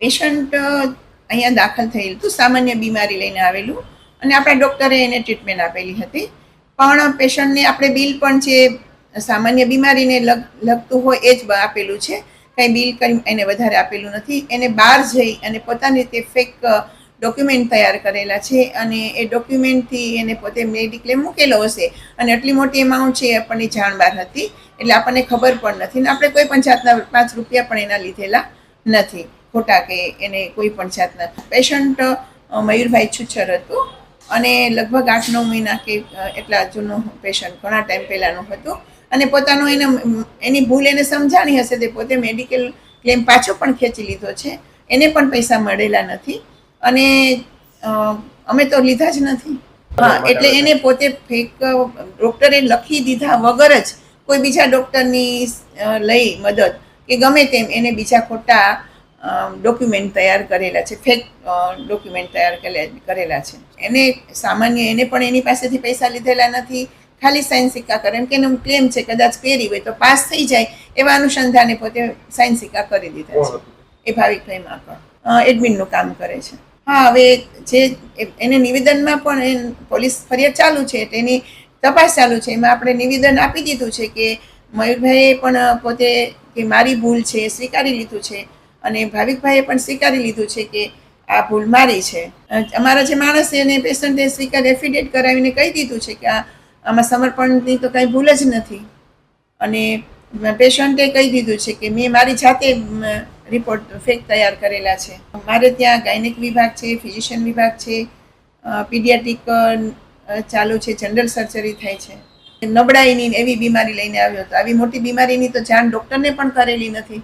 Patient અહીંયા દાખલ થયેલું હતું, સામાન્ય બીમારી લઈને આવેલું. અને આપણા ડૉક્ટરે એને ટ્રીટમેન્ટ આપેલી હતી. પણ પેશન્ટને આપણે બિલ પણ જે સામાન્ય બીમારીને લગ, લગતું હોય એ જ આપેલું છે. કંઈ બિલ કંઈ એને વધારે આપેલું નથી. એને બહાર જઈ અને પોતાની રીતે ફેક ડોક્યુમેન્ટ તૈયાર કરેલા છે અને એ ડોક્યુમેન્ટથી એને પોતે મેડિક્લેમ મૂકેલો હશે. અને આટલી મોટી એમાઉન્ટ છે આપણને જાણ બહાર હતી. એટલે આપણને ખબર પણ નથી. ને આપણે કોઈ પણ જાતના પાંચ રૂપિયા પણ એના લીધેલા નથી. ખોટા કે એને કોઈ પણ જાતના. પેશન્ટ મયુરભાઈ છુચ્છર હતું અને લગભગ આઠ નવ મહિના કે એટલા જૂનું પેશન્ટ ઘણા ટાઈમ પહેલાંનું હતું. અને પોતાનો એને એની ભૂલ એને સમજાણી હશે તે પોતે મેડિકલ ક્લેમ પાછો પણ ખેંચી લીધો છે. એને પણ પૈસા મળેલા નથી. અને અમે તો લીધા જ નથી. હા એટલે એને પોતે ફેક ડૉક્ટરે લખી દીધા વગર જ કોઈ બીજા ડૉક્ટરની લઈ મદદ કે ગમે તેમ એને બીજા ખોટા ડોક્યુમેન્ટ તૈયાર કરેલા છે ફેક ડોક્યુમેન્ટ તૈયાર કરેલા- છે. એને સામાન્ય એને પણ એની પાસેથી પૈસા લીધેલા નથી. ખાલી સાઇન સિક્કા કરે. એમ કે એનું ક્લેમ છે, કદાચ પહેરી હોય તો પાસ થઈ જાય એવા અનુસંધાને પોતે સાઇન સિક્કા કરી દીધા છે. એ ભાવિકભાઈ માકડ. એડમિનનું કામ કરે છે. હા, હવે જે એને નિવેદનમાં પણ એ પોલીસ ફરિયાદ ચાલુ છે તેની તપાસ ચાલુ છે. એમાં આપણે નિવેદન આપી દીધું છે કે મયુરભાઈએ પણ પોતે કે મારી ભૂલ છે, સ્વીકારી લીધું છે. અને ભાવિકભાઈએ પણ સ્વીકારી લીધું છે કે આ ભૂલ મારી છે. અમારા જે માણસ છે એને પેશન્ટે સ્વીકાર એફિડેટ કરાવીને કહી દીધું છે કે આ, આમાં સમર્પણની તો કાંઈ ભૂલ જ નથી. અને પેશન્ટે કહી દીધું છે કે મેં મારી જાતે રિપોર્ટ ફેક તૈયાર કરેલા છે. મારે ત્યાં ગાયનિક વિભાગ છે ફિઝિશિયન વિભાગ છે પીડિયાટ્રિક ચાલુ છે જનરલ સર્જરી થાય છે. નબળાઈની એવી બીમારી લઈને આવ્યો હતો. આવી મોટી બીમારીની તો જાણ ડૉક્ટરને પણ કરેલી નથી.